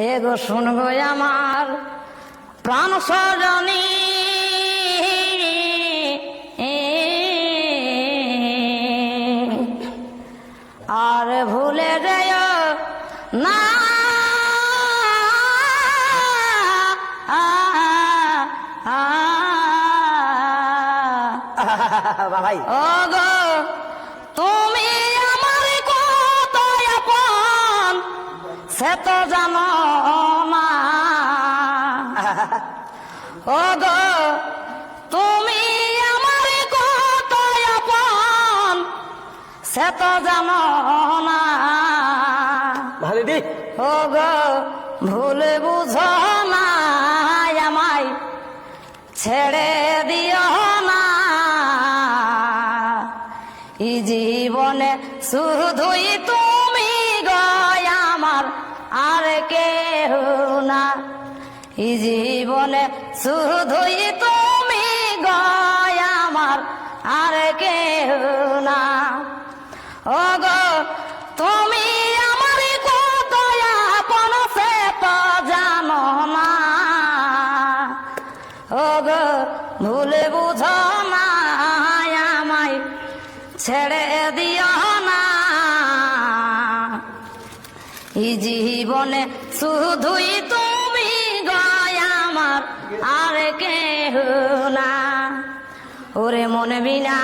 হে গো শুনগো আমার প্রাণ সজনী। আর ভুলে যেও না। ভাই ও গো তুমি সে তো জানো না। ও গো তুমি আমার কত আপন সে তো জানো না। ভালো দি ও গো ভুলে বুঝো না আমায় ছেড়ে দিও না। এই জীবনে শুধুই তুমি না জীবনে শুধুই তুমি গয় আমার, আর কেহ না। ও গো তুমি আমার কত আপন সে তো জানো না। ও গো ভুলে বুঝো না আমায়, ছেড়ে দিও জীবনে শুধুই তুমি গয় আমার, আর কেহ না। ওরে মনে বিনা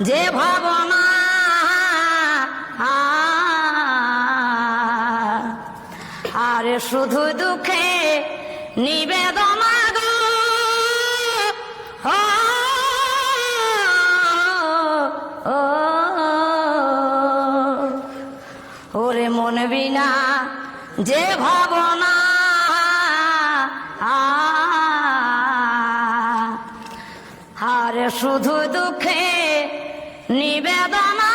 যে ভাবনা আরে শুধু দুঃখে নিবেদনা ওরে মন বিনা যে ভাবনা। আর শুধু দুঃখে নিবেদনা